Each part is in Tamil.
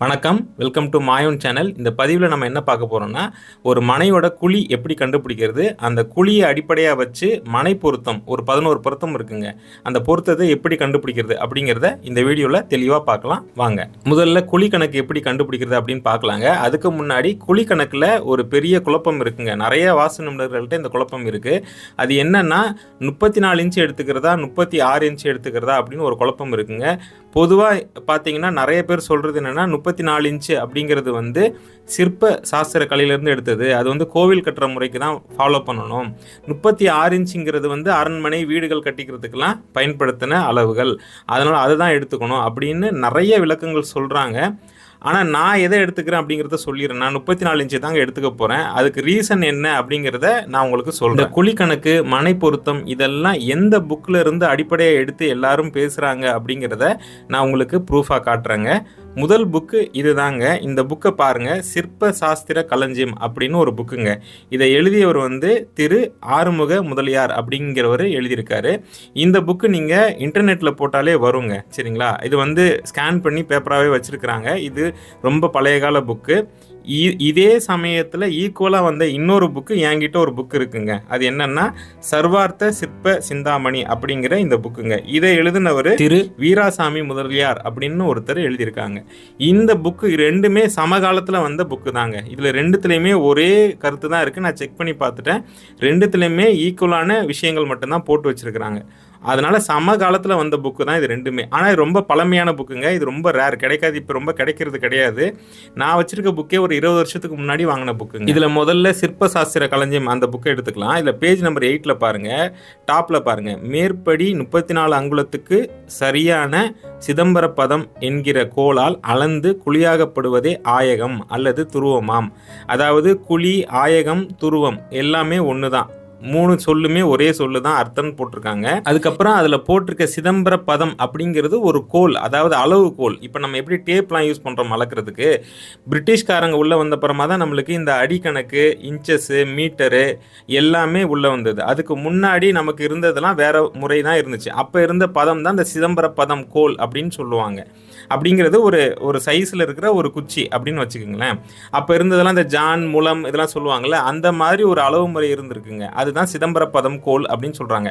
வணக்கம். வெல்கம் டு மாயோன் சேனல் இந்த பதிவில் நம்ம என்ன பார்க்க போகிறோம்னா ஒரு மனையோட குழி எப்படி கண்டுபிடிக்கிறது அந்த குழியை அடிப்படையாக வச்சு மனை பொருத்தம் ஒரு பதினோரு பொருத்தம் இருக்குங்க. அந்த பொருத்தத்தை எப்படி கண்டுபிடிக்கிறது அப்படிங்கிறத இந்த வீடியோவில் தெளிவாக பார்க்கலாம். வாங்க. முதல்ல குழி கணக்கு எப்படி கண்டுபிடிக்கிறது அப்படின்னு பார்க்கலாங்க. அதுக்கு முன்னாடி குழி கணக்கில் ஒரு பெரிய குழப்பம் இருக்குங்க. நிறைய வாசு நிபுணர்கள்ட்ட இந்த குழப்பம் இருக்குது அது என்னன்னா முப்பத்தி நாலு இன்ச்சு எடுத்துக்கிறதா முப்பத்தி ஆறு இன்ச்சு எடுத்துக்கிறதா அப்படின்னு ஒரு குழப்பம் இருக்குங்க. பொதுவாக பார்த்தீங்கன்னா நிறைய பேர் சொல்கிறது என்னென்னா முப்பத்தி நாலு இன்ச்சு அப்படிங்கிறது வந்து சிற்ப சாஸ்திர கலையிலேருந்து எடுத்தது. அது வந்து கோவில் கட்டுற முறைக்கு தான் ஃபாலோ பண்ணணும். முப்பத்தி ஆறு இன்ச்சுங்கிறது வந்து அரண்மனை வீடுகள் கட்டிக்கிறதுக்கெலாம் பயன்படுத்தின அளவுகள். அதனால் அதை தான் எடுத்துக்கணும் அப்படின்னு நிறைய விளக்கங்கள் சொல்கிறாங்க ஆனால் நான் எதை எடுத்துக்கிறேன் அப்படிங்கிறத சொல்லிடுறேன். நான் முப்பத்தி நாலு இன்ச்சு தாங்க எடுத்துக்க போகிறேன் அதுக்கு ரீசன் என்ன அப்படிங்கிறத நான் உங்களுக்கு சொல்கிறேன் குழிக்கணக்கு மனை பொருத்தம் இதெல்லாம் எந்த புக்கில் இருந்து அடிப்படையாக எடுத்து எல்லாரும் பேசுகிறாங்க அப்படிங்கிறத நான் உங்களுக்கு ப்ரூஃபாக காட்டுறேங்க. முதல் புக்கு இதுதாங்க. இந்த புக்கை பாருங்க. சிற்ப சாஸ்திர களஞ்சியம் அப்படின்னு ஒரு புக்குங்க இதை எழுதியவர் வந்து திரு ஆறுமுக முதலியார் அப்படிங்கிறவர் எழுதியிருக்காரு. இந்த புக்கு நீங்கள் இன்டர்நெட்டில் போட்டாலே வருங்க. சரிங்களா? இது வந்து ஸ்கேன் பண்ணி பேப்பராகவே வச்சுருக்குறாங்க. இது ரொம்ப பழைய கால புக்கு இதே சமயத்தில் ஈக்குவலாக வந்த இன்னொரு புக்கு என்கிட்ட ஒரு புக் இருக்குங்க. அது என்னன்னா சர்வார்த்த சிற்ப சிந்தாமணி அப்படிங்கிற இந்த புக்குங்க இதை எழுதினவர் திரு வீராசாமி முதலியார் அப்படின்னு ஒருத்தர் எழுதியிருக்காங்க. இந்த புக்கு ரெண்டுமே சமகாலத்தில் வந்த புக்கு தாங்க. இதில் ரெண்டுத்துலேயுமே ஒரே கருத்து தான் இருக்குது நான் செக் பண்ணி பார்த்துட்டேன். ரெண்டுத்துலேயுமே ஈக்குவலான விஷயங்கள் மட்டும்தான் போட்டு வச்சிருக்கிறாங்க. அதனால சம காலத்தில் வந்த புக்கு தான் இது ரெண்டுமே. ஆனால் இது ரொம்ப பழமையான புக்குங்க இது ரொம்ப ரேர் கிடைக்காது இப்போ ரொம்ப கிடைக்கிறது கிடையாது. நான் வச்சிருக்க புக்கே ஒரு இருபது வருஷத்துக்கு முன்னாடி வாங்கின புக்குங்க இதில் முதல்ல சிற்ப சாஸ்திர களஞ்சியம் அந்த புக்கை எடுத்துக்கலாம். இதில் பேஜ் நம்பர் எயிட்டில் பாருங்கள் டாப்பில் பாருங்கள் மேற்படி முப்பத்தி நாலு அங்குலத்துக்கு சரியான சிதம்பர பதம் என்கிற கோலால் அளந்து குழியாகப்படுவதே ஆயகம் அல்லது துருவமாம். அதாவது குழி ஆயகம் துருவம் எல்லாமே ஒன்று தான் மூணு சொல்லுமே ஒரே சொல்லு தான் அர்த்தம் போட்டிருக்காங்க. அதுக்கப்புறம் அதில் போட்டிருக்க சிதம்பர பதம் அப்படிங்கிறது ஒரு கோல் அதாவது அளவு கோல். இப்போ நம்ம எப்படி டேப்லாம் யூஸ் பண்ணுறோம் அளக்கிறதுக்கு பிரிட்டிஷ்காரங்க உள்ளே வந்தப்புறமா தான் நம்மளுக்கு இந்த அடிக்கணக்கு இன்ச்சஸ்ஸு மீட்டரு எல்லாமே உள்ளே வந்தது. அதுக்கு முன்னாடி நமக்கு இருந்ததெல்லாம் வேற முறை தான் இருந்துச்சு. அப்போ இருந்த பதம் தான் இந்த சிதம்பர பதம் கோல் அப்படின்னு சொல்லுவாங்க. அப்படிங்கிறது ஒரு ஒரு சைஸில் இருக்கிற ஒரு குச்சி அப்படின்னு வச்சுக்கோங்களேன். அப்போ இருந்ததெல்லாம் இந்த ஜான் முலம் இதெல்லாம் சொல்லுவாங்கல்ல அந்த மாதிரி ஒரு அளவு முறை இருந்திருக்குங்க. அதுதான் சிதம்பர பதம் கோல் அப்படின்னு சொல்கிறாங்க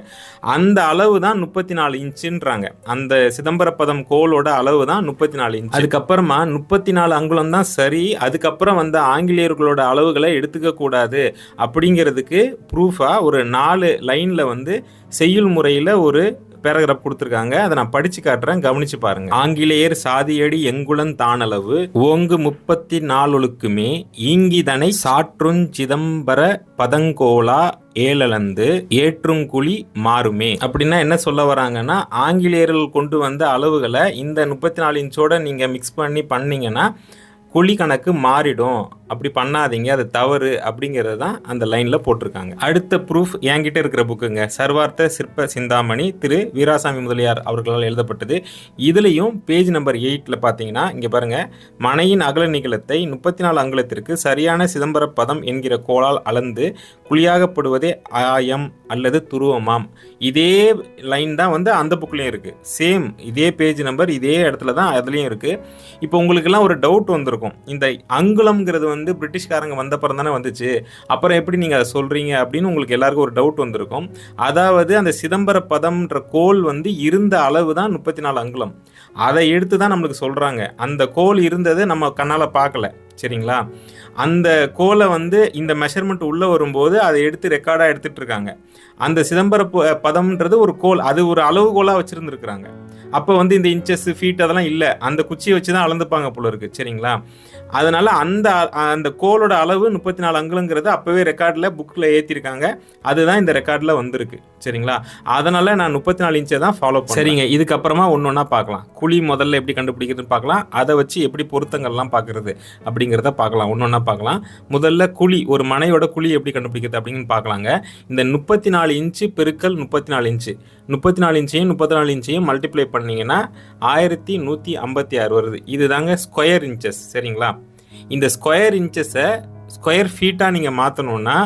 அந்த அளவு தான் முப்பத்தி நாலு இன்ச்சுன்றாங்க. அந்த சிதம்பர பதம் கோலோட அளவு தான் முப்பத்தி நாலு இன்ச் அதுக்கப்புறமா முப்பத்தி நாலு அங்குலம் தான் சரி அதுக்கப்புறம் வந்த ஆங்கிலேயர்களோட அளவுகளை எடுத்துக்க கூடாது அப்படிங்கிறதுக்கு ப்ரூஃபாக ஒரு நாலு லைனில் வந்து செய்யுள் முறையில் ஒரு பேராகிராஃப் கொடுத்துருக்காங்க. அதை நான் படிச்சு காட்டுறேன். கவனிச்சு பாருங்க. ஆங்கிலேயர் சாதியடி எங்குளன் தானளவு. ஓங்கு முப்பத்தி நாலுக்குமே ஈங்கிதனை சாற்றுஞ் சிதம்பர பதங்கோலா ஏழலந்து ஏற்றுங்குழி மாறுமே. அப்படின்னா என்ன சொல்ல வராங்கன்னா ஆங்கிலேயர்கள் கொண்டு வந்த அளவுகளை இந்த முப்பத்தி நாலு இன்ச்சோட நீங்கள் மிக்ஸ் பண்ணி பண்ணீங்கன்னா குழி கணக்கு மாறிடும். அப்படி பண்ணாதீங்க அது தவறு அப்படிங்கிறது தான் அந்த லைனில் போட்டிருக்காங்க. அடுத்த ப்ரூஃப் என்கிட்ட இருக்கிற புக்குங்க சர்வார்த்த சிற்ப சிந்தாமணி திரு வீராசாமி முதலியார் அவர்களால் எழுதப்பட்டது. இதுலேயும் பேஜ் நம்பர் எயிட்டில் பார்த்தீங்கன்னா இங்கே பாருங்கள் மனையின் அகல நீளத்தை முப்பத்தி நாலு அங்குலத்திற்கு சரியான சிதம்பர பதம் என்கிற கோளால் அளந்து குழியாகப்படுவதே ஆயம் அல்லது துருவமாம். இதே லைன் தான் வந்து அந்த புக்லேயும் இருக்குது சேம் இதே பேஜ் நம்பர் இதே இடத்துல தான் அதுலேயும் இருக்குது இப்போ உங்களுக்கெல்லாம் ஒரு டவுட் வந்திருக்கும். இந்த அங்குலம்ங்கிறது வந்து பிரிட்டிஷ்காரங்க வந்தப்புறம் தானே வந்துச்சு. அப்புறம் எப்படி நீங்கள் அதை சொல்கிறீங்க அப்படின்னு உங்களுக்கு எல்லாருக்கும் ஒரு டவுட் வந்திருக்கும். அதாவது அந்த சிதம்பர பதம்ன்ற கோல் வந்து இருந்த அளவு தான் முப்பத்தி நாலு அங்குலம். அதை எடுத்து தான் நம்மளுக்கு சொல்கிறாங்க அந்த கோல் இருந்ததை நம்ம கண்ணால் பார்க்கல. சரிங்களா? அந்த கோலை வந்து இந்த மெஷர்மெண்ட் உள்ளே வரும்போது அதை எடுத்து ரெக்கார்டாக எடுத்துட்டு இருக்காங்க. அந்த சிதம்பர பதம்ன்றது ஒரு கோல். அது ஒரு அளவுகோலாக வச்சுருந்துருக்குறாங்க. அப்போ வந்து இந்த இன்ச்சஸ் ஃபீட் அதெல்லாம் இல்லை. அந்த குச்சியை வச்சு தான் அளந்துப்பாங்க போல இருக்கு. சரிங்களா? அதனால அந்த அந்த கோலோட அளவு முப்பத்தி நாலு அங்குலங்கிறது அப்போவே ரெக்கார்டில் புக்கில் ஏற்றிருக்காங்க அதுதான் இந்த ரெக்கார்டில் வந்திருக்கு. சரிங்களா? அதனால நான் முப்பத்தி நாலு இன்ச்சை தான் ஃபாலோ சரிங்க. இதுக்கப்புறமா ஒன்று ஒன்றா பார்க்கலாம். குழி முதல்ல எப்படி கண்டுபிடிக்கிறதுன்னு பார்க்கலாம். அதை வச்சு எப்படி பொருத்தங்கள்லாம் பார்க்குறது அப்படிங்கிறத பார்க்கலாம். ஒன்று ஒன்றா பார்க்கலாம். முதல்ல குழி ஒரு மனையோட குழி எப்படி கண்டுபிடிக்கிறது அப்படின்னு பார்க்கலாங்க. இந்த முப்பத்தி நாலு இன்ச்சு பெருக்கல் முப்பத்தி நாலு இன்ச்சு முப்பத்தி நாலு இன்ச்சையும் முப்பத்தி நாலு இன்ச்சையும் மல்டிப்ளை பண்ணிங்கன்னா ஆயிரத்தி நூற்றி ஐம்பத்தி ஆறு வருது. இதுதாங்க ஸ்கொயர் இன்ச்சஸ் சரிங்களா? இந்த ஸ்கொயர் இன்ச்சஸை ஸ்கொயர் ஃபீட்டாக நீங்கள் மாற்றணுன்னா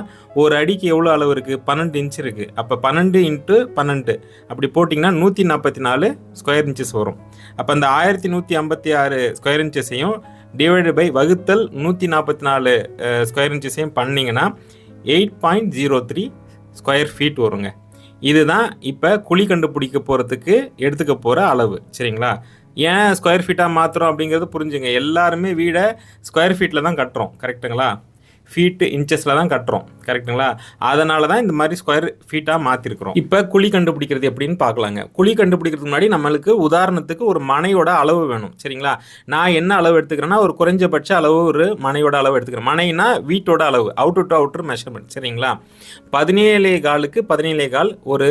ஒரு அடிக்கு எவ்வளோ அளவு இருக்குது பன்னெண்டு இன்ச் இருக்குது அப்போ பன்னெண்டு இன்ட்டு பன்னெண்டு. அப்படி போட்டிங்கன்னா நூற்றி நாற்பத்தி நாலு ஸ்கொயர் இன்ச்சஸ் வரும். அப்போ அந்த ஆயிரத்தி நூற்றி ஐம்பத்தி ஆறு ஸ்கொயர் இன்ச்சஸையும் டிவைடு பை வகுத்தல் நூற்றி நாற்பத்தி நாலு ஸ்கொயர் இன்ச்சஸையும் பண்ணிங்கன்னா eight point zero three square feet வருங்க. இதுதான் இப்போ குழி கண்டுபிடிக்க போகிறதுக்கு எடுத்துக்க போகிற அளவு சரிங்களா? ஏன் ஸ்கொயர் ஃபீட்டாக மாற்றுறோம் அப்படிங்கிறது புரிஞ்சுங்க. எல்லாருமே வீடை ஸ்கொயர் ஃபீட்டில் தான் கட்டுறோம் கரெக்ட்டுங்களா ஃபீட்டு இன்ச்சஸில் தான் கட்டுறோம். கரெக்ட்டுங்களா அதனால தான் இந்த மாதிரி ஸ்கொயர் ஃபீட்டாக மாற்றிருக்கிறோம் இப்போ குழி கண்டுபிடிக்கிறது எப்படின்னு பார்க்கலாங்க. குழி கண்டுபிடிக்கிறதுக்கு முன்னாடி நம்மளுக்கு உதாரணத்துக்கு ஒரு மனையோட அளவு வேணும். சரிங்களா? நான் என்ன அளவு எடுத்துக்கிறேன்னா ஒரு குறைஞ்சபட்ச அளவு ஒரு மனையோட அளவு எடுத்துக்கிறேன். மனைனா வீட்டோட அளவு அவுட் டு அவுட்டர் மெஷர்மெண்ட் சரிங்களா? பதினேழே காலுக்கு பதினேழே கால் ஒரு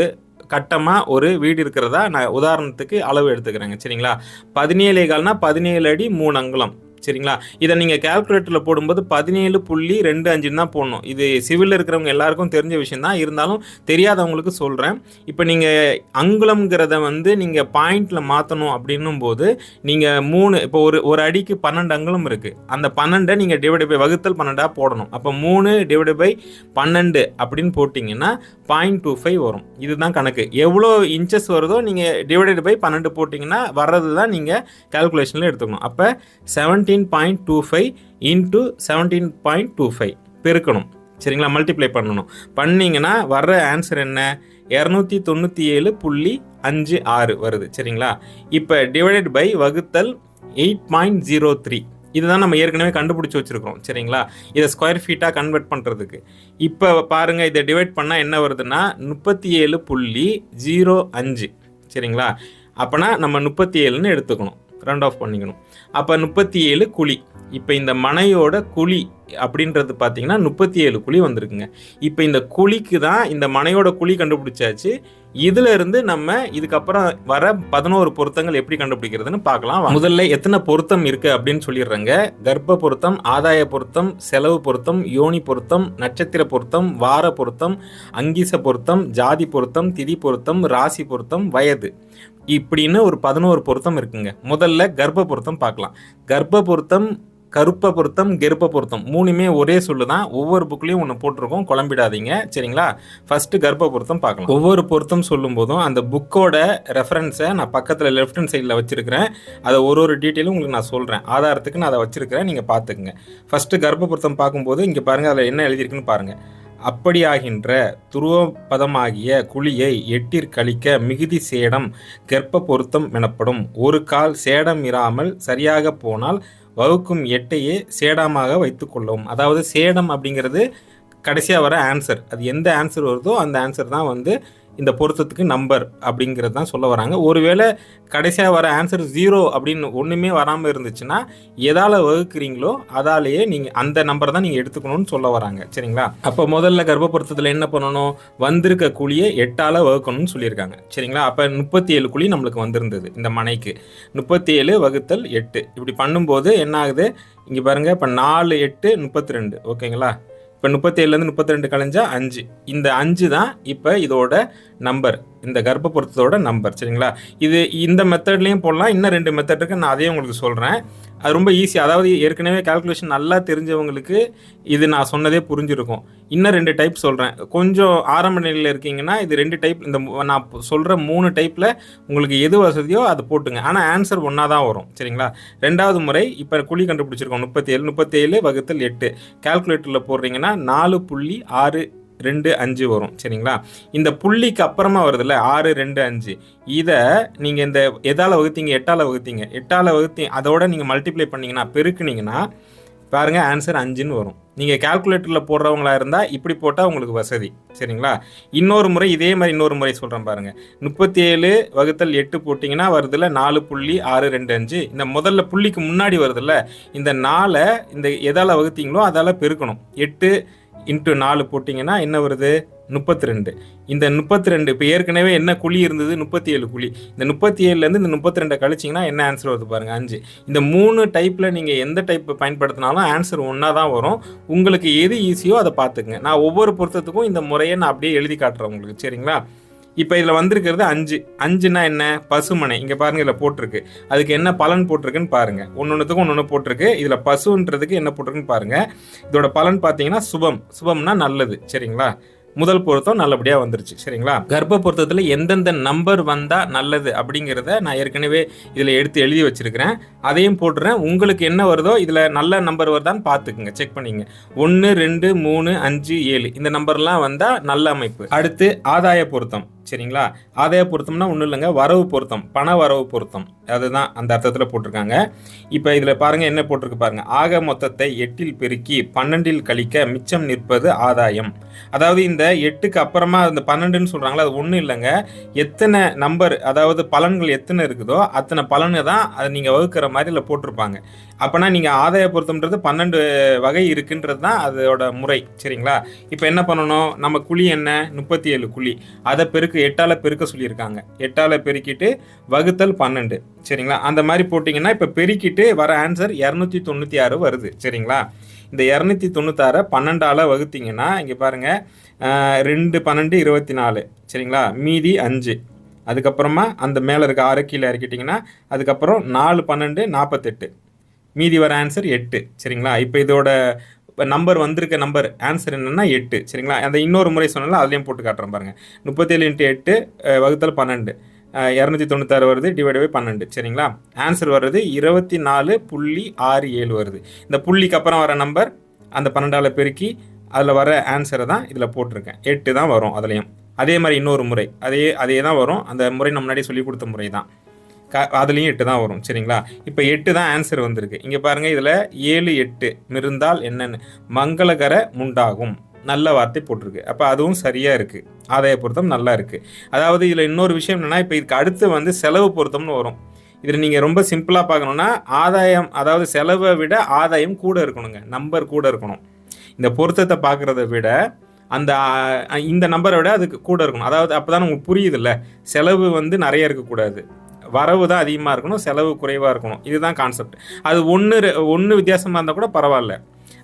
கட்டமாக ஒரு வீடு இருக்கிறதா நான் உதாரணத்துக்கு அளவு எடுத்துக்கிறேங்க. சரிங்களா? பதினேழே கால்னால் பதினேழு அடி மூணு அங்குலம். சரிங்களா? இதை நீங்கள் கால்குலேட்டரில் போடும்போது பதினேழு புள்ளி ரெண்டு அஞ்சுன்னு தான் போடணும். இது சிவிலில் இருக்கிறவங்க எல்லாருக்கும் தெரிஞ்ச விஷயம் தான். இருந்தாலும் தெரியாதவங்களுக்கு சொல்கிறேன் இப்போ நீங்கள் அங்குலம்ங்கிறத வந்து நீங்கள் பாயிண்டில் மாற்றணும் அப்படின்னும் போது நீங்கள் மூணு இப்போ ஒரு ஒரு அடிக்கு பன்னெண்டு அங்குலம் இருக்குது அந்த பன்னெண்டை நீங்கள் டிவைட் பை வகுத்தல் பன்னெண்டாக போடணும். அப்போ மூணு டிவைட் பை பன்னெண்டு அப்படின்னு போட்டிங்கன்னா பாயிண்ட் டூ ஃபைவ் வரும். இதுதான் கணக்கு. எவ்வளோ இன்ச்சஸ் வருதோ நீங்கள் டிவைடட் பை பன்னெண்டு போட்டிங்கன்னா வர்றது தான் நீங்கள் கால்குலேஷனில் எடுத்துக்கணும். அப்போ seventeen point two five into seventeen point two five பெருக்கணும். சரிங்களா? மல்டிப்ளை பண்ணணும். பண்ணிங்கன்னா வர்ற ஆன்சர் என்ன? இரநூத்தி தொண்ணூற்றி ஏழு புள்ளி அஞ்சு ஆறு வருது. சரிங்களா? இப்போ டிவைடட் பை வகுத்தல் எயிட் பாயிண்ட் ஜீரோ த்ரீ இதுதான் நம்ம ஏற்கனவே கண்டுபிடிச்சி வச்சுருக்கோம் சரிங்களா? இதை ஸ்கொயர் ஃபீட்டாக கன்வெர்ட் பண்ணுறதுக்கு இப்போ பாருங்கள் இதை டிவைட் பண்ணால் என்ன வருதுன்னா முப்பத்தி ஏழு புள்ளி ஜீரோ அஞ்சு. சரிங்களா? அப்போனா நம்ம முப்பத்தி ஏழுன்னு எடுத்துக்கணும். ரவுண்ட் ஆஃப் பண்ணிக்கணும். அப்போ முப்பத்தி ஏழு குழி. இப்போ இந்த மனையோட குழி அப்படின்றது பார்த்தீங்கன்னா முப்பத்தி ஏழு குழி வந்திருக்குங்க. இப்போ இந்த குழிக்கு தான் இந்த மனையோட குழி கண்டுபிடிச்சாச்சு. இதுல இருந்து நம்ம இதுக்கப்புறம் வர பதினோரு பொருத்தங்கள் எப்படி கண்டுபிடிக்கிறதுன்னு பார்க்கலாம். முதல்ல எத்தனை பொருத்தம் இருக்கு அப்படின்னு சொல்லிடுறேங்க. கர்ப்ப பொருத்தம் ஆதாய பொருத்தம் செலவு பொருத்தம் யோனி பொருத்தம் நட்சத்திர பொருத்தம் வார பொருத்தம் அங்கீச பொருத்தம் ஜாதி பொருத்தம் திதி பொருத்தம் ராசி பொருத்தம் வயது. இப்படின்னு ஒரு பதினோரு பொருத்தம் இருக்குங்க. முதல்ல கர்ப்ப பொருத்தம் பார்க்கலாம். கர்ப்ப பொருத்தம் கருப்ப பொருத்தம் கெருப்ப பொருத்தம் மூணுமே ஒரே சொல்லு தான். ஒவ்வொரு புக்லேயும் ஒன்று போட்டிருக்கோம். குழம்பிடாதீங்க. சரிங்களா? ஃபஸ்ட்டு கர்ப்ப பொருத்தம் பார்க்கலாம். ஒவ்வொரு பொருத்தம் சொல்லும் போதும் அந்த புக்கோட ரெஃபரன்ஸை நான் பக்கத்தில் லெஃப்ட் ஹேண்ட் சைடில் வச்சிருக்கிறேன். அதை ஒரு ஒரு டீட்டெயிலும் உங்களுக்கு நான் சொல்கிறேன் ஆதாரத்துக்கு நான் அதை வச்சிருக்கிறேன். நீங்கள் பார்த்துக்குங்க. ஃபஸ்ட்டு கர்ப்ப பொருத்தம் பார்க்கும்போது இங்கே பாருங்கள் அதில் என்ன எழுதியிருக்குன்னு பாருங்கள் அப்படியாகின்ற துருவபதமாகிய குழியை எட்டிற் கழிக்க மிகுதி சேடம் கர்ப்ப பொருத்தம் எனப்படும். ஒரு கால் சேடம் இராமல் சரியாக போனால் வகுக்கும் எட்டையே சேடமாக வைத்துக்கொள்ளவும் அதாவது சேடம் அப்படிங்கிறது கடைசியாக வர ஆன்சர் அது எந்த ஆன்சர் வருதோ அந்த ஆன்சர் தான் வந்து இந்த பொருத்தத்துக்கு நம்பர் அப்படிங்கிறது தான் சொல்ல வராங்க. ஒருவேளை கடைசியாக வர ஆன்சர் ஜீரோ அப்படின்னு ஒன்றுமே வராமல் இருந்துச்சுன்னா எதால் வகுக்கிறீங்களோ அதாலேயே நீங்கள் அந்த நம்பர் தான் நீங்கள் எடுத்துக்கணும்னு சொல்ல வராங்க. சரிங்களா? அப்போ முதல்ல கர்ப்பபுரத்தில் என்ன பண்ணணும்? வந்திருக்க குழியை எட்டால் வகுக்கணும்னு சொல்லியிருக்காங்க. சரிங்களா? அப்போ முப்பத்தி ஏழு குழி நம்மளுக்கு வந்திருந்தது இந்த மனைக்கு. முப்பத்தி ஏழு வகுத்தல் எட்டு. இப்படி பண்ணும்போது என்ன ஆகுது? இங்கே பாருங்கள் இப்போ நாலு எட்டு முப்பத்தி ரெண்டு. ஓகேங்களா? இப்போ முப்பத்தேழுலேருந்து முப்பத்தி ரெண்டு கழிஞ்சா அஞ்சு. இந்த அஞ்சு தான் இப்போ இதோட நம்பர் இந்த கர்ப்ப நம்பர் சரிங்களா? இது இந்த மெத்தட்லேயும் போடலாம். இன்னும் ரெண்டு மெத்தட் இருக்குது நான் அதையும் உங்களுக்கு சொல்கிறேன் அது ரொம்ப ஈஸி அதாவது ஏற்கனவே கால்குலேஷன் நல்லா தெரிஞ்சவங்களுக்கு இது நான் சொன்னதே புரிஞ்சிருக்கும். இன்னும் ரெண்டு டைப் சொல்கிறேன் கொஞ்சம் ஆரம்ப நிலையில் இருக்கீங்கன்னா இது ரெண்டு டைப் இந்த நான் சொல்கிற மூணு டைப்பில் உங்களுக்கு எது வசதியோ அது போட்டுங்க. ஆனால் ஆன்சர் ஒன்றா தான் வரும். சரிங்களா? ரெண்டாவது முறை இப்போ குழி கண்டுபிடிச்சிருக்கோம். முப்பத்தி ஏழு முப்பத்தி ஏழு வகுத்தல் எட்டு. கால்குலேட்டரில் போடுறீங்கன்னா நாலு புள்ளி ஆறு ரெண்டு அஞ்சு வரும் சரிங்களா? இந்த புள்ளிக்கு அப்புறமா வருதுல்ல ஆறு ரெண்டு அஞ்சு. இதை நீங்கள் இந்த எதால் வகுத்தீங்க எட்டால் வகுத்தீங்க. எட்டால் வகுத்தி அதோட நீங்கள் மல்டிப்ளை பண்ணீங்கன்னா பெருக்குனீங்கன்னா பாருங்கள் ஆன்சர் அஞ்சுன்னு வரும். நீங்கள் கால்குலேட்டரில் போடுறவங்களா இருந்தால் இப்படி போட்டால் உங்களுக்கு வசதி சரிங்களா? இன்னொரு முறை இதே மாதிரி இன்னொரு முறை சொல்கிறேன் பாருங்கள் முப்பத்தி ஏழு வகுத்தல் எட்டு போட்டிங்கன்னா வருதுல்ல நாலு புள்ளி ஆறு ரெண்டு அஞ்சு. இந்த முதல்ல புள்ளிக்கு முன்னாடி வருதுல்ல இந்த நாலை இந்த எதால் வகுத்தீங்களோ அதால் பெருக்கணும். எட்டு இன்ட்டு நாலு போட்டிங்கன்னா என்ன வருது? முப்பத்தி ரெண்டு இந்த முப்பத்தி ரெண்டு இப்போ ஏற்கனவே என்ன குழி இருந்தது? முப்பத்தி ஏழு குழி. இந்த முப்பத்தி ஏழுலேருந்து இந்த முப்பத்தி ரெண்டை கழிச்சிங்கன்னா என்ன ஆன்சர் வருது பாருங்கள் அஞ்சு. இந்த மூணு டைப்பில் நீங்கள் எந்த டைப் பயன்படுத்தினாலும் ஆன்சர் ஒன்றா தான் வரும். உங்களுக்கு எது ஈஸியோ அதை பார்த்துக்குங்க. நான் ஒவ்வொரு பொருத்தத்துக்கும் இந்த முறையை நான் அப்படியே எழுதி காட்டுறேன் உங்களுக்கு. சரிங்களா? இப்போ இதில் வந்திருக்கிறது அஞ்சு. அஞ்சுனா என்ன? பசுமனை. இங்கே பாருங்க இதில் போட்டிருக்கு. அதுக்கு என்ன பலன் போட்டிருக்குன்னு பாருங்க. ஒன்று ஒன்றுத்துக்கும் ஒன்று ஒன்று போட்டிருக்கு. இதில் பசுன்றதுக்கு என்ன போட்டிருக்குன்னு பாருங்க. இதோட பலன் பார்த்தீங்கன்னா சுபம். சுபம்னா நல்லது. சரிங்களா? முதல் பொருத்தம் நல்லபடியாக வந்துருச்சு. சரிங்களா? கர்ப்ப பொருத்தத்தில் எந்தெந்த நம்பர் வந்தால் நல்லது அப்படிங்கிறத நான் ஏற்கனவே இதில் எடுத்து எழுதி வச்சிருக்கிறேன். அதையும் போட்டுறேன். உங்களுக்கு என்ன வருதோ இதில் நல்ல நம்பர் வருதான்னு பார்த்துக்குங்க. செக் பண்ணிங்க. ஒன்று ரெண்டு மூணு அஞ்சு ஏழு. இந்த நம்பர்லாம் வந்தால் நல்ல அமைப்பு. அடுத்து ஆதாய பொருத்தம். சரிங்களா? ஆதாய பொருத்தம்னா ஒன்றும் இல்லைங்க. வரவு பொருத்தம். பண வரவு பொருத்தம். அதுதான் அந்த அர்த்தத்தில் போட்டிருக்காங்க. இப்போ இதில் பாருங்கள் என்ன போட்டிருக்கு பாருங்கள் ஆக மொத்தத்தை எட்டில் பெருக்கி பன்னெண்டில் கழிக்க மிச்சம் நிற்பது ஆதாயம். அதாவது இந்த எட்டுக்கு அப்புறமா அந்த பன்னெண்டுன்னு சொல்கிறாங்களா அது ஒன்றும் இல்லைங்க. எத்தனை நம்பர் அதாவது பலன்கள் எத்தனை இருக்குதோ அத்தனை பலனை தான் அதை நீங்கள் வகுக்கிற மாதிரி இதில் போட்டிருப்பாங்க. அப்போனா நீங்கள் ஆதாய பொருத்தம்ன்றது பன்னெண்டு வகை இருக்குன்றது தான் அதோட முறை. சரிங்களா? இப்போ என்ன பண்ணணும்? நம்ம குழி என்ன? முப்பத்தி ஏழு குழி. அதை பெருக்கு எட்டால் பெருக்க சொல்லியிருக்காங்க. எட்டால் பெருக்கிட்டு வகுத்தல் பன்னெண்டு. சரிங்களா? அந்த மாதிரி போட்டிங்கன்னா இப்போ பெருக்கிட்டு வர ஆன்சர் இரநூத்தி தொண்ணூற்றி ஆறு வருது. சரிங்களா? இந்த இரநூத்தி தொண்ணூத்தாறை பன்னெண்டால் வகுத்தீங்கன்னா இங்கே பாருங்கள் ரெண்டு பன்னெண்டு இருபத்தி நாலு சரிங்களா? மீதி அஞ்சு. அதுக்கப்புறமா அந்த மேலே இருக்க ஆறு கீழே இறக்கிட்டிங்கன்னா அதுக்கப்புறம் நாலு பன்னெண்டு நாற்பத்தெட்டு மீதி வர ஆன்சர் எட்டு. சரிங்களா? இப்போ இதோட இப்போ நம்பர் வந்திருக்க நம்பர் ஆன்சர் என்னென்னா எட்டு சரிங்களா? அந்த இன்னொரு முறை சொன்னால அதுலேயும் போட்டு காட்டுறேன் பாருங்கள் முப்பத்தேழு இன்ட்டு எட்டு வகுத்தல் பன்னெண்டு. இரநூத்தி தொண்ணூத்தாறு வருது டிவைட் பை பன்னெண்டு சரிங்களா? ஆன்சர் வர்றது இருபத்தி நாலு புள்ளி ஆறு ஏழு வருது. இந்த புள்ளிக்கு அப்புறம் வர நம்பர் அந்த பன்னெண்டால் பெருக்கி அதில் வர ஆன்சரை தான் இதில் போட்டிருக்கேன். எட்டு தான் வரும் அதுலேயும். அதே மாதிரி இன்னொரு முறை அதே அதே தான் வரும். அந்த முறை நம்ம முன்னாடி சொல்லி கொடுத்த முறை தான். க அதுலேயும் எட்டு தான் வரும் சரிங்களா? இப்போ எட்டு தான் ஆன்சர் வந்திருக்கு. இங்கே பாருங்கள் இதில் ஏழு எட்டு மிருந்தால் என்னென்னு. மங்களகர முண்டாகும். நல்ல வார்த்தை போட்டிருக்கு. அப்போ அதுவும் சரியாக இருக்குது ஆதாய பொருத்தம் நல்லா இருக்குது அதாவது இதில் இன்னொரு விஷயம் என்னென்னா இப்போ இதுக்கு அடுத்து வந்து செலவு பொருத்தம்னு வரும். இதில் நீங்கள் ரொம்ப சிம்பிளாக பார்க்கணுன்னா ஆதாயம் அதாவது செலவை விட ஆதாயம் கூட இருக்கணுங்க. நம்பர் கூட இருக்கணும். இந்த பொருத்தத்தை பார்க்குறத விட அந்த இந்த நம்பரை விட அதுக்கு கூட இருக்கணும். அதாவது அப்போ தான் உங்களுக்கு புரியுதுல்ல? செலவு வந்து நிறைய இருக்கக்கூடாது. வரவு தான் அதிகமாக இருக்கணும் செலவு குறைவாக இருக்கணும். இதுதான் கான்செப்ட் அது ஒன்று ஒன்று வித்தியாசமாக இருந்தால் கூட பரவாயில்ல.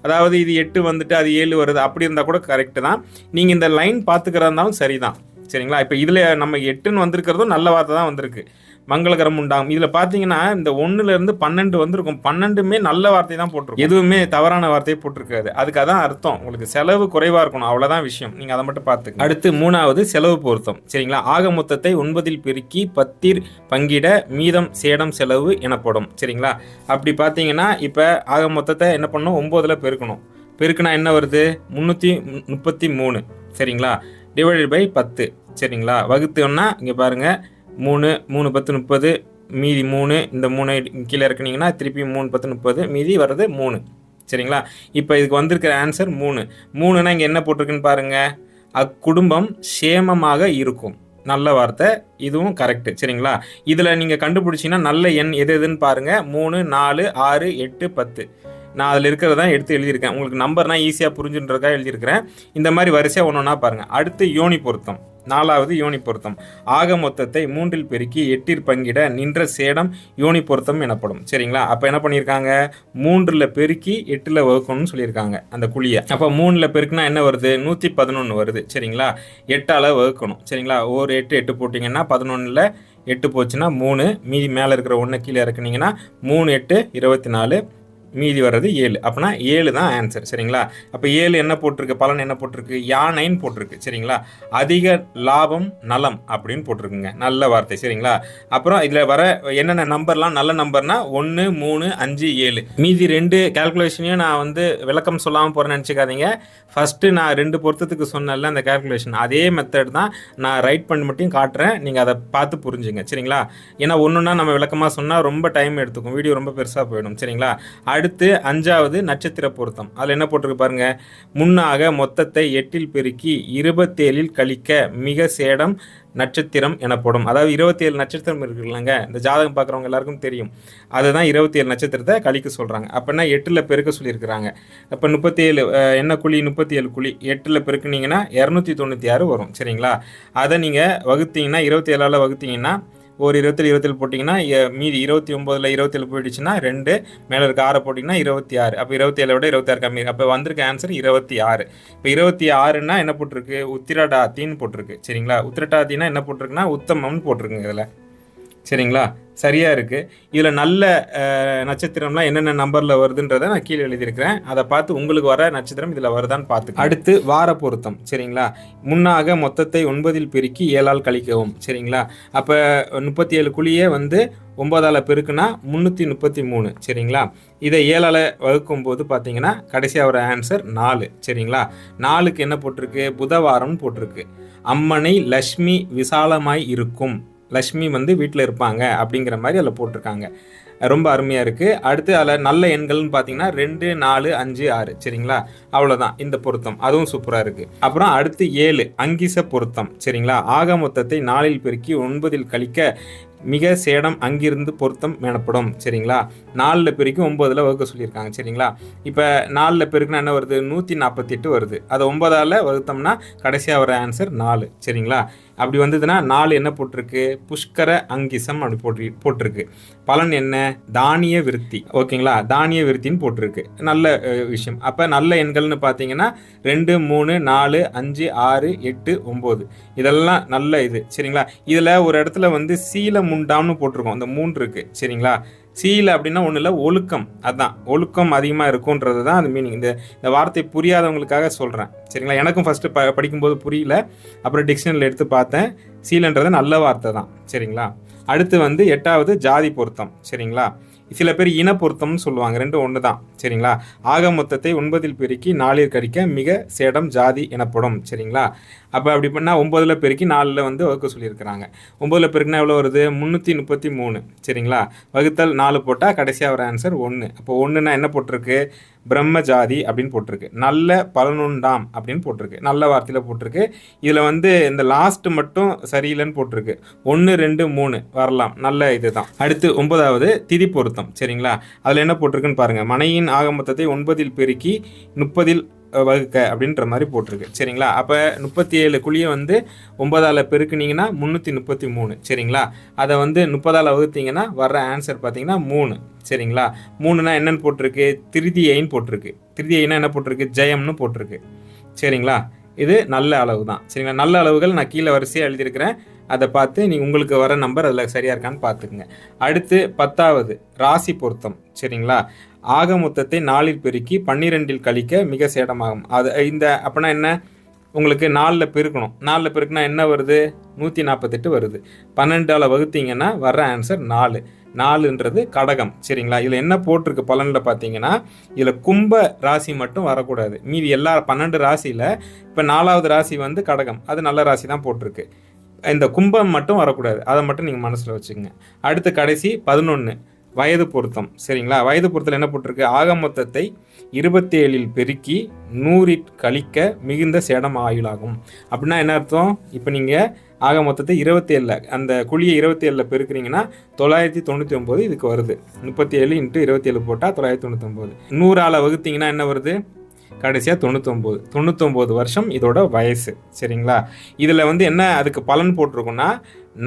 அதாவது இது எட்டு வந்துட்டு அது ஏழு வருது அப்படி இருந்தால் கூட கரெக்டு தான். நீங்கள் இந்த லைன் பார்த்துக்கிறதா இருந்தாலும் சரிதான். சரிங்களா? இப்போ இதில் நம்ம எட்டுன்னு வந்திருக்கிறதும் நல்ல வார்த்தை தான் வந்திருக்கு. மங்களகரம் உண்டாகும். இதில் பார்த்தீங்கன்னா இந்த ஒண்ணுல இருந்து பன்னெண்டு வந்திருக்கும். பன்னெண்டுமே நல்ல வார்த்தை தான் போட்டிருக்கும். எதுவுமே தவறான வார்த்தையை போட்டிருக்காது. அதுக்கு அதான் அர்த்தம். உங்களுக்கு செலவு குறைவாக இருக்கணும். அவ்வளோதான் விஷயம். நீங்கள் அதை மட்டும் பார்த்து அடுத்து மூணாவது செலவு பொருத்தம். சரிங்களா? ஆக மொத்தத்தை ஒன்பதில் பெருக்கி பத்திர் பங்கிட மீதம் சேடம் செலவு எனப்படும். சரிங்களா? அப்படி பார்த்தீங்கன்னா இப்போ ஆக மொத்தத்தை என்ன பண்ணணும்? ஒம்போதில் பெருக்கணும். பெருக்குனா என்ன வருது? முந்நூற்றி முப்பத்தி மூணு. சரிங்களா? டிவைடட் பை பத்து. சரிங்களா? வகுத்துன்னா இங்கே பாருங்கள் மூணு மூணு பத்து முப்பது மீதி மூணு இந்த மூணு கீழே இறக்குனீங்கன்னா திருப்பி மூணு பத்து முப்பது மீதி வர்றது மூணு. சரிங்களா? இப்போ இதுக்கு வந்திருக்கிற ஆன்சர் மூணு. மூணுனா இங்கே என்ன போட்டிருக்குன்னு பாருங்கள் அக்குடும்பம் சேமமாக இருக்கும். நல்ல வார்த்தை. இதுவும் கரெக்டு சரிங்களா? இதில் நீங்கள் கண்டுபிடிச்சிங்கன்னா நல்ல எண் எது எதுன்னு பாருங்கள் மூணு நாலு ஆறு எட்டு பத்து. நான் அதில் இருக்கிறதான் எடுத்து எழுதியிருக்கேன். உங்களுக்கு நம்பர்னால் ஈஸியாக புரிஞ்சுன்றதுக்காக எழுதியிருக்கிறேன். இந்த மாதிரி வரிசையாக ஒன்று ஒன்றா பாருங்கள் அடுத்து யோனி பொருத்தம். நாலாவது யோனி பொருத்தம். ஆக மொத்தத்தை மூன்றில் பெருக்கி எட்டில் பங்கிட நின்ற சேடம் யோனி பொருத்தம் எனப்படும். சரிங்களா? அப்போ என்ன பண்ணியிருக்காங்க? மூன்றில் பெருக்கி எட்டில் வகுக்கணும்னு சொல்லியிருக்காங்க அந்த குழியை. அப்போ மூணில் பெருக்குனா என்ன வருது? நூற்றி பதினொன்று வருது. சரிங்களா? எட்டால் வகுக்கணும். சரிங்களா? ஒரு எட்டு எட்டு போட்டிங்கன்னா பதினொன்றில் எட்டு போச்சுன்னா மூணு. மீதி மேலே இருக்கிற ஒன்று கீழே இறக்குனீங்கன்னா மூணு எட்டு இருபத்தி நாலு மீதி வர்றது ஏழு. அப்படின்னா ஏழு தான் ஆன்சர் சரிங்களா? அப்போ ஏழு என்ன போட்டிருக்கு? பலன் என்ன போட்டிருக்கு? யானைன்னு போட்டிருக்கு சரிங்களா? அதிக லாபம் நலம் அப்படின்னு போட்டிருக்குங்க. நல்ல வார்த்தை சரிங்களா? அப்புறம் இதில் வர என்னென்ன நம்பர்லாம்? நல்ல நம்பர்னா ஒன்று மூணு அஞ்சு ஏழு. மீதி ரெண்டு கால்குலேஷனையும் நான் வந்து விளக்கம் சொல்லாமல் போகிறேன்னு நினச்சிக்காதீங்க. ஃபஸ்ட்டு நான் ரெண்டு பொருத்தத்துக்கு சொன்னேன்ல அந்த கால்குலேஷன் அதே மெத்தட் தான் நான் ரைட் பண்ணி மட்டும் காட்டுறேன். நீங்கள் அதை பார்த்து புரிஞ்சுங்க சரிங்களா? ஏன்னா ஒன்றுனா நம்ம விளக்கமாக சொன்னால் ரொம்ப டைம் எடுத்துக்கும். வீடியோ ரொம்ப பெருசாக போயிடும் சரிங்களா? அடுத்து அஞ்சாவது நட்சத்திர பொருத்தம். அதில் என்ன போட்டிருக்கு பாருங்க. முன்னாக மொத்தத்தை எட்டில் பெருக்கி இருபத்தேழில் கழிக்க மிக சேடம் நட்சத்திரம் எனப்படும். அதாவது இருபத்தேழு நட்சத்திரம் இருக்குல்லங்க. இந்த ஜாதகம் பார்க்குறவங்க எல்லாருக்கும் தெரியும். அதுதான் இருபத்தேழு நட்சத்திரத்தை கழிக்க சொல்கிறாங்க அப்படின்னா எட்டில் பெருக்க சொல்லியிருக்கிறாங்க. அப்போ முப்பத்தேழு என்ன குழி? முப்பத்தி ஏழு குழி. எட்டில் பெருக்குனீங்கன்னா இரநூத்தி தொண்ணூற்றி ஆறு வரும். சரிங்களா? அதை நீங்கள் வகுத்தீங்கன்னா இருபத்தி ஏழால் வகுத்தீங்கன்னா ஒரு இருபத்தில் இருபத்தில் போட்டிங்கன்னா மீதி இருபத்தி ஒம்போதில் இருபத்தேழு போயிடுச்சுன்னா ரெண்டு மேலே இருக்க ஆறை போட்டிங்கன்னா இருபத்தி ஆறு. அப்போ இருபத்தி ஏழை விட இருபத்தாறு கம்மி. அப்போ வந்திருக்க ஆன்சர் இருபத்தி ஆறு. இப்போ இருபத்தி ஆறுனா என்ன போட்டிருக்கு? உத்திரடாத்தின்னு போட்டிருக்கு. சரிங்களா? உத்திரடாத்தின்னா என்ன போட்டிருக்குன்னா உத்தமம்னு போட்டிருக்குங்க இதில். சரிங்களா? சரியாக இருக்குது இதில் நல்ல நட்சத்திரம்லாம் என்னென்ன நம்பரில் வருதுன்றதை நான் கீழே எழுதியிருக்கிறேன். அதை பார்த்து உங்களுக்கு வர நட்சத்திரம் இதில் வருதான்னு பார்த்து அடுத்து வார பொருத்தம் சரிங்களா? முன்னாக மொத்தத்தை ஒன்பதில் பெருக்கி ஏழால் கழிக்கவும் சரிங்களா? அப்போ முப்பத்தி ஏழு குழியே வந்து ஒன்பதால் பெருக்குனா முந்நூற்றி முப்பத்தி மூணு சரிங்களா? இதை ஏழால் வகுக்கும் போது பார்த்தீங்கன்னா கடைசியாக வர ஆன்சர் நாலு சரிங்களா? நாலுக்கு என்ன போட்டிருக்கு? புதவாரம்னு போட்டிருக்கு. அம்மனை லக்ஷ்மி விசாலமாய் இருக்கும். லக்ஷ்மி வந்து வீட்டில் இருப்பாங்க அப்படிங்கிற மாதிரி அதில் போட்டிருக்காங்க. ரொம்ப அருமையாக இருக்குது அடுத்து அதில் நல்ல எண்கள்னு பார்த்தீங்கன்னா ரெண்டு நாலு அஞ்சு ஆறு. சரிங்களா? அவ்வளோதான் இந்த பொருத்தம். அதுவும் சூப்பராக இருக்குது அப்புறம் அடுத்து ஏழு அங்கிச பொருத்தம். சரிங்களா? ஆக மொத்தத்தை நாலில் பெருக்கி ஒன்பதில் கழிக்க மிக சேடம் அங்கிருந்து பொருத்தம் எனப்படும். சரிங்களா? நாலில் பெருக்கி ஒம்பதில் வகுக்க சொல்லியிருக்காங்க. சரிங்களா? இப்போ நாலில் பெருக்குனா என்ன வருது? நூற்றி நாற்பத்தெட்டு வருது. அதை ஒன்பதால் வகுத்தோம்னா கடைசியாக வர ஆன்சர் நாலு. சரிங்களா? அப்படி வந்ததுன்னா நாலு என்ன போட்டிருக்கு? புஷ்கர அங்கிசம் அப்படி போட்டு போட்டிருக்கு. பலன் என்ன? தானிய விருத்தி. ஓகேங்களா? தானிய விருத்தின்னு போட்டிருக்கு. நல்ல விஷயம். அப்போ நல்ல எண்கள்னு பார்த்தீங்கன்னா ரெண்டு மூணு நாலு அஞ்சு ஆறு எட்டு ஒம்பது. இதெல்லாம் நல்ல இது. சரிங்களா? இதில் ஒரு இடத்துல வந்து சீல முண்டாம்னு போட்டிருக்கோம். அந்த மூன்று இருக்குது சரிங்களா? சீல் அப்படின்னா ஒன்றும் இல்லை ஒழுக்கம். அதுதான் ஒழுக்கம் அதிகமாக இருக்குன்றது தான் அது மீனிங் இந்த இந்த வார்த்தை புரியாதவங்களுக்காக சொல்கிறேன் சரிங்களா? எனக்கும் ஃபஸ்ட்டு ப படிக்கும்போது புரியல. அப்புறம் டிக்ஷனரியில் எடுத்து பார்த்தேன். சீலன்றது நல்ல வார்த்தை தான். சரிங்களா? அடுத்து வந்து எட்டாவது ஜாதி பொருத்தம். சரிங்களா? சில பேர் இன பொருத்தம்னு சொல்லுவாங்க. ரெண்டும் ஒன்று தான் சரிங்களா? ஆக மொத்தத்தை ஒன்பதில் பெருக்கி நாளில் கடிக்க மிக சேடம் ஜாதி எனப்படும். சரிங்களா? அப்போ அப்படி பண்ணால் ஒம்பதில் பெருக்கி நாலில் வந்து வகுக்க சொல்லியிருக்கிறாங்க. ஒம்பதில் பெருக்கினா எவ்வளோ வருது? முந்நூற்றி முப்பத்தி மூணு. சரிங்களா? வகுத்தல் நாலு போட்டால் கடைசியாக வர ஆன்சர் ஒன்று அப்போ ஒன்றுனா என்ன போட்டிருக்கு? பிரம்ம ஜாதி அப்படின்னு போட்டிருக்கு. நல்ல பலனுண்டாம் அப்படின்னு போட்டிருக்கு. நல்ல வார்த்தையில் போட்டிருக்கு. இதில் வந்து இந்த லாஸ்ட் மட்டும் சரியில்லைன்னு போட்டிருக்கு. ஒன்று ரெண்டு மூணு. வரலாம். நல்ல இதுதான். அடுத்து ஒன்பதாவது திதி பொருத்தம். சரிங்களா? அதில் என்ன போட்டிருக்குன்னு பாருங்கள் மனையின் ஆக மொத்தத்தை ஒன்பதில் பெருக்கி முப்பதில் வகுக்க அப்படின்ற மாதிரி போட்டிருக்கு. சரிங்களா? அப்போ முப்பத்தி ஏழு குழியை வந்து ஒன்பதால் பெருக்குனீங்கன்னா முந்நூற்றி முப்பத்தி மூணு சரிங்களா? அதை வந்து முப்பதால் வகுத்தீங்கன்னா வர்ற ஆன்சர் பார்த்தீங்கன்னா மூணு. சரிங்களா? மூணுனா என்னென்னு போட்டிருக்கு? திருதியைன்னு போட்டிருக்கு. திருதியைனா என்ன போட்டிருக்கு? ஜெயம்னு போட்டிருக்கு. சரிங்களா? இது நல்ல அளவு தான் சரிங்களா? நல்ல அளவுகள் நான் கீழே வரிசையாக எழுதியிருக்கிறேன். அதை பார்த்து நீங்கள் உங்களுக்கு வர நம்பர் அதில் சரியாக இருக்கான்னு பார்த்துக்குங்க. அடுத்து பத்தாவது ராசி பொருத்தம். சரிங்களா? ஆக மொத்தத்தை நாலில் பெருக்கி பன்னிரெண்டில் கழிக்க மிக சேடமாகும். அது இந்த அப்படின்னா என்ன? உங்களுக்கு நாலில் பெருக்கணும். நாலில் பெருக்குனா என்ன வருது? நூற்றி நாற்பத்தெட்டு வருது. பன்னெண்டால் வகுத்தீங்கன்னா வர்ற ஆன்சர் நாலு. நாலுன்றது கடகம் சரிங்களா? இதில் என்ன போட்டிருக்கு பலனில் பார்த்தீங்கன்னா இதில் கும்ப ராசி மட்டும் வரக்கூடாது. மீதி எல்லா பன்னெண்டு ராசியில் இப்போ நாலாவது ராசி வந்து கடகம். அது நல்ல ராசி தான் போட்டிருக்கு. இந்த கும்பம் மட்டும் வரக்கூடாது. அதை மட்டும் நீங்கள் மனசில் வச்சுக்கோங்க. அடுத்து கடைசி பதினொன்று வயது பொருத்தம். சரிங்களா? வயது பொருத்தத்தில் என்ன போட்டிருக்கு? ஆக மொத்தத்தை இருபத்தி ஏழில் பெருக்கி நூறில் கழிக்க மிகுந்த சேடம் ஆயுளாகும். அப்படின்னா என்ன அர்த்தம்? இப்போ நீங்கள் ஆக மொத்தத்தை இருபத்தேழில் அந்த குழியை இருபத்தேழில் பெருக்கிறீங்கன்னா தொள்ளாயிரத்தி தொண்ணூற்றி ஒம்பது இதுக்கு வருது. முப்பத்தி ஏழு இன்ட்டு இருபத்தேழு போட்டால் தொள்ளாயிரத்தி தொண்ணூத்தொம்பது நூறால் வகுத்தீங்கன்னா என்ன வருது? கடைசியாக தொண்ணூத்தொம்பது. தொண்ணூத்தொம்பது வருஷம் இதோட வயசு. சரிங்களா? இதில் வந்து என்ன அதுக்கு பலன் போட்டிருக்குன்னா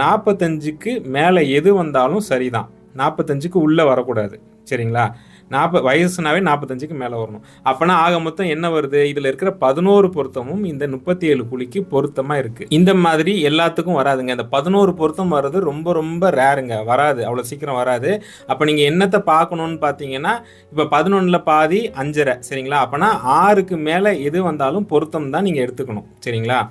நாற்பத்தஞ்சுக்கு மேலே எது வந்தாலும் சரிதான். நாற்பத்தஞ்சுக்கு உள்ளே வரக்கூடாது. சரிங்களா? நாற்ப வயசுனாவே நாற்பத்தஞ்சுக்கு மேலே வரணும். அப்போனா ஆக மொத்தம் என்ன வருது? இதில் இருக்கிற பதினோரு பொருத்தமும் இந்த முப்பத்தி ஏழு குழிக்கு பொருத்தமாக இருக்குது இந்த மாதிரி எல்லாத்துக்கும் வராதுங்க. இந்த பதினோரு பொருத்தம் வர்றது ரொம்ப ரொம்ப ரேருங்க. வராது. அவ்வளோ சீக்கிரம் வராது. அப்போ நீங்கள் என்னத்தை பார்க்கணுன்னு பார்த்தீங்கன்னா இப்போ பதினொன்றில் பாதி அஞ்சரை. சரிங்களா? அப்போனா ஆறுக்கு மேலே எது வந்தாலும் பொருத்தம் தான் நீங்கள் எடுத்துக்கணும். சரிங்களா?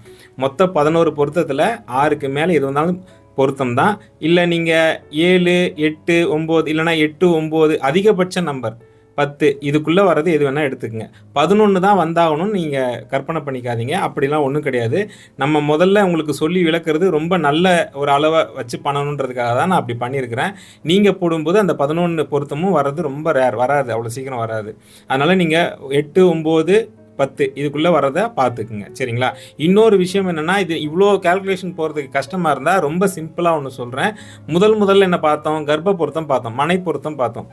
மொத்த பதினோரு பொருத்தத்தில் ஆறுக்கு மேலே எது வந்தாலும் பொருத்தம் தான் இல்லை நீங்கள் ஏழு எட்டு ஒம்பது இல்லைனா எட்டு ஒம்பது அதிகபட்ச நம்பர் பத்து இதுக்குள்ளே வர்றது எது வேணால் எடுத்துக்கோங்க. பதினொன்று தான் வந்தாகணும்னு நீங்கள் கற்பனை பண்ணிக்காதீங்க. அப்படிலாம் ஒன்றும் கிடையாது. நம்ம முதல்ல உங்களுக்கு சொல்லி விளக்குறது ரொம்ப நல்ல ஒரு அளவை வச்சு பண்ணணுன்றதுக்காக தான் நான் அப்படி பண்ணியிருக்கிறேன். நீங்கள் போடும்போது அந்த பதினொன்று பொருத்தமும் வர்றது ரொம்ப ரேர் வராது அவ்வளோ சீக்கிரம் வராது. அதனால் நீங்கள் எட்டு ஒம்பது பத்து. இதுக்குள்ளே வரதை பார்த்துக்குங்க. சரிங்களா? இன்னொரு விஷயம் என்னென்னா இது இவ்வளோ கால்குலேஷன் போகிறதுக்கு கஷ்டமாக இருந்தால் ரொம்ப சிம்பிளாக ஒன்று சொல்கிறேன் முதல் முதல்ல என்ன பார்த்தோம்? கர்ப்ப பொருத்தம். பார்த்தோம் மனை பொருத்தம். பார்த்தோம்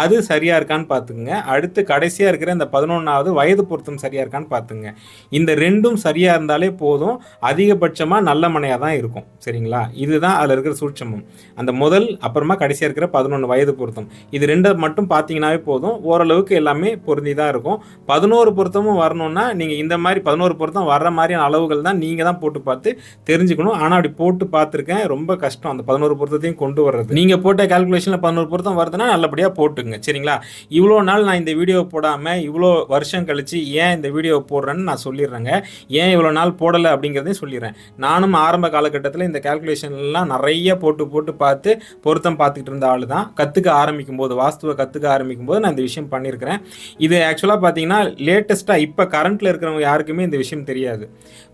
அது சரியாக இருக்கான்னு பார்த்துக்குங்க. அடுத்து கடைசியாக இருக்கிற இந்த பதினொன்றாவது வயது பொருத்தம் சரியாக இருக்கான்னு பார்த்துங்க இந்த ரெண்டும் சரியாக இருந்தாலே போதும். அதிகபட்சமாக நல்ல மனையாக தான் இருக்கும். சரிங்களா? இதுதான் அதில் இருக்கிற சூட்சமம். அந்த முதல் அப்புறமா கடைசியாக இருக்கிற பதினொன்று வயது பொருத்தம். இது ரெண்டை மட்டும் பார்த்தீங்கன்னாவே போதும். ஓரளவுக்கு எல்லாமே பொருந்தி தான் இருக்கும். பதினோரு பொருத்தமும் வரணும்னா நீங்கள் இந்த மாதிரி பதினோரு பொருத்தம் வர்ற மாதிரியான அளவுகள் தான் நீங்கள் தான் போட்டு பார்த்து தெரிஞ்சுக்கணும். ஆனால் அப்படி போட்டு பார்த்துருக்கேன். ரொம்ப கஷ்டம். அந்த பதினோரு பொருத்தத்தையும் கொண்டு வர்றது. நீங்கள் போட்ட கால்குலேஷனில் பதினோரு பொருத்தம் வருதுன்னா நல்லபடியாக போட்டுங்க சரிங்களா? இவ்வளோ நாள் நான் இந்த வீடியோ போடாமல் இவ்வளோ வருஷம் கழித்து ஏன் இந்த வீடியோ போடுறேன்னு நான் சொல்லிடுறேங்க. ஏன் இவ்வளோ நாள் போடலை அப்படிங்கிறதையும் சொல்லிடுறேன். நானும் ஆரம்ப காலகட்டத்தில் இந்த கால்குலேஷன்லாம் நிறைய போட்டு போட்டு பார்த்து பொருத்தம் பார்த்துக்கிட்டு இருந்த ஆள் தான். கற்றுக்க ஆரம்பிக்கும் போது வாஸ்துவை கற்றுக்க ஆரம்பிக்கும் போது நான் இந்த விஷயம் பண்ணியிருக்கிறேன். இது ஆக்சுவலாக பார்த்தீங்கன்னா லேட்டஸ்ட்டாக இப்போ இப்போ கரண்ட்டில் இருக்கிறவங்க யாருக்குமே இந்த விஷயம் தெரியாது.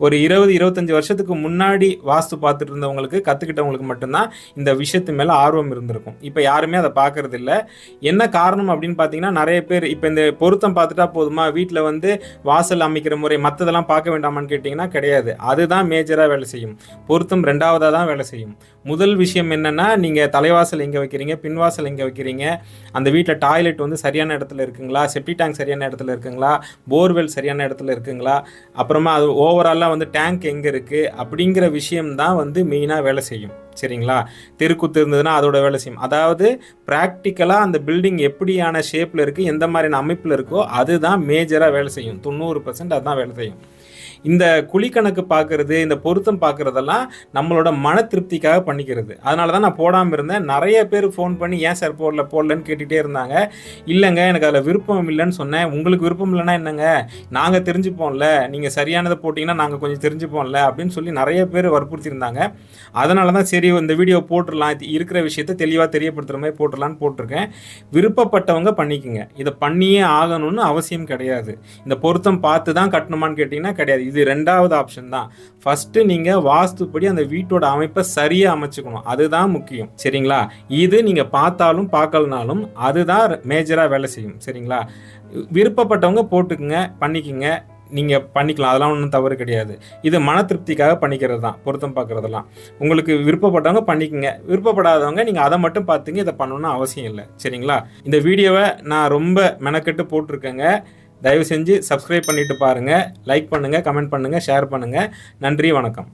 ஒரு இருபது இருபத்தஞ்சி வருஷத்துக்கு முன்னாடி வாஸ்து பார்த்துட்டு இருந்தவங்களுக்கு கற்றுக்கிட்டவங்களுக்கு மட்டும்தான் இந்த விஷயத்து மேலே ஆர்வம் இருந்திருக்கும். இப்போ யாருமே அதை பார்க்கறது இல்லை என்ன காரணம் அப்படின்னு பார்த்தீங்கன்னா நிறைய பேர் இப்போ இந்த பொருத்தம் பார்த்துட்டா போதுமா? வீட்டில் வந்து வாசல் அமைக்கிற முறை மற்றதெல்லாம் பார்க்க வேண்டாமான்னு கேட்டிங்கன்னா கிடையாது. அதுதான் மேஜராக வேலை செய்யும். பொருத்தம் ரெண்டாவதாக தான் வேலை செய்யும். முதல் விஷயம் என்னென்னா நீங்கள் தலைவாசல் எங்கே வைக்கிறீங்க? பின்வாசல் எங்கே வைக்கிறீங்க? அந்த வீட்டில் டாய்லெட் வந்து சரியான இடத்துல இருக்குங்களா? செப்டி டேங்க் சரியான இடத்துல இருக்குங்களா? போர்வெல் சரியான இடத்துல இருக்குங்களா? அப்புறமா அது ஓவராலாக வந்து டேங்க் எங்கே இருக்குது அப்படிங்கிற விஷயம் தான் வந்து மெயினாக வேலை செய்யும். சரிங்களா? தெருக்குத்து இருந்ததுன்னா அதோட வேலை செய்யும். அதாவது ப்ராக்டிக்கலாக அந்த பில்டிங் எப்படியான ஷேப்பில் இருக்குது எந்த மாதிரியான அமைப்பில் இருக்கோ அதுதான் மேஜராக வேலை செய்யும். தொண்ணூறு பர்சன்ட் அதுதான் வேலை செய்யும். இந்த குழிக்கணக்கு பார்க்கறது இந்த பொருத்தம் பார்க்குறதெல்லாம் நம்மளோட மன திருப்திக்காக பண்ணிக்கிறது. அதனால தான் நான் போடாமல் இருந்தேன். நிறைய பேர் ஃபோன் பண்ணி ஏன் சார் போடல போடலன்னு கேட்டுகிட்டே இருந்தாங்க. இல்லைங்க எனக்கு அதில் விருப்பம் இல்லைன்னு சொன்னேன். உங்களுக்கு விருப்பம் இல்லைன்னா என்னங்க? நாங்கள் தெரிஞ்சுப்போம்ல. நீங்கள் சரியானதை போட்டிங்கன்னா நாங்கள் கொஞ்சம் தெரிஞ்சுப்போம்ல. அப்படின்னு சொல்லி நிறைய பேர் வற்புறுத்தியிருந்தாங்க. அதனால தான் சரி இந்த வீடியோ போட்டுடலாம். இருக்கிற விஷயத்த தெளிவாக தெரியப்படுத்துகிற மாதிரி போட்டுடலான்னு போட்டிருக்கேன். விருப்பப்பட்டவங்க பண்ணிக்கோங்க. இதை பண்ணியே ஆகணும்னு அவசியம் கிடையாது. இந்த பொருத்தம் பார்த்து தான் கட்டணுமான்னு கேட்டிங்கன்னா கிடையாது. இது ரெண்டாவது ஆப்ஷன் தான். ஃபஸ்ட்டு நீங்கள் வாஸ்துப்படி அந்த வீட்டோட அமைப்பை சரியாக அமைச்சுக்கணும். அதுதான் முக்கியம். சரிங்களா? இது நீங்கள் பார்த்தாலும் பார்க்கலனாலும் அதுதான் மேஜராக வேலை செய்யும். சரிங்களா? விருப்பப்பட்டவங்க போட்டுக்குங்க பண்ணிக்கோங்க. நீங்கள் பண்ணிக்கலாம். அதெல்லாம் ஒன்றும் தவறு கிடையாது. இது மன திருப்திக்காக பண்ணிக்கிறது தான். பொருத்தம் பார்க்குறதெல்லாம். உங்களுக்கு விருப்பப்பட்டவங்க பண்ணிக்கோங்க. விருப்பப்படாதவங்க நீங்கள் அதை மட்டும் பார்த்துங்க. இதை பண்ணணும்னு அவசியம் இல்லை. சரிங்களா? இந்த வீடியோவை நான் ரொம்ப மெனக்கெட்டு போட்டிருக்கேங்க. தயவு செஞ்சு சப்ஸ்கிரைப் பண்ணிட்டு பாருங்கள் லைக் பண்ணுங்கள் கமெண்ட் பண்ணுங்கள் ஷேர் பண்ணுங்கள் நன்றி வணக்கம்.